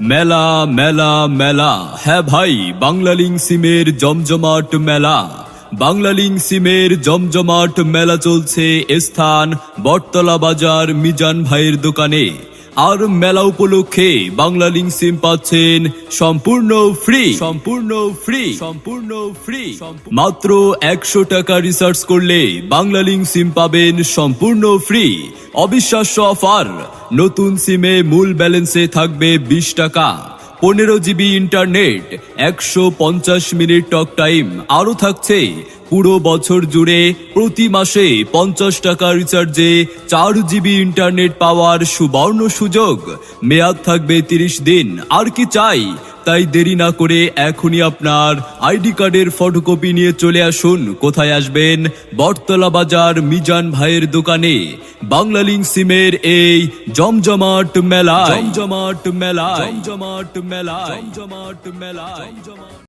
মেলা মেলা মেলা। হ্যাঁ ভাই, বাংলালিং সিমের জমজমাট মেলা। বাংলালিং সিমের জমজমাট মেলা চলছে স্থান বটতলা বাজার মিজান ভাইয়ের দোকানে। আর মেলা উপলক্ষে লিঙ্ক সিম পাচ্ছেন সম্পূর্ণ ফ্রি। সম্পূর্ণ ফ্রি। সম্পূর্ণ ফ্রি। মাত্র একশো টাকা রিসার্চ করলে বাংলা লিঙ্ক সিম পাবেন সম্পূর্ণ ফ্রি। অবিশ্বাস্য অফার। নতুন সিমে মূল ব্যালেন্সে থাকবে বিশ টাকা। পনেরো জিবি ইন্টারনেট, একশো পঞ্চাশ মিনিট টক টাইম। আরও থাকছে পুরো বছর জুড়ে প্রতি মাসে পঞ্চাশ টাকা রিচার্জে চার জিবি ইন্টারনেট পাওয়ার সুবর্ণ সুযোগ। মেয়াদ থাকবে তিরিশ দিন। আর কি চাই? তাই দেরি না করে এখনই আপনার আইডি কার্ডের ফটোকপি নিয়ে চলে আসুন। কোথায় আসবেন? বটতলা বাজার মিজান ভাইয়ের দোকানে। বাংলালিং সিমের এই জমজমাট মেলা জমজমাট মেলা জমজমাট মেলা জমজমাট মেলা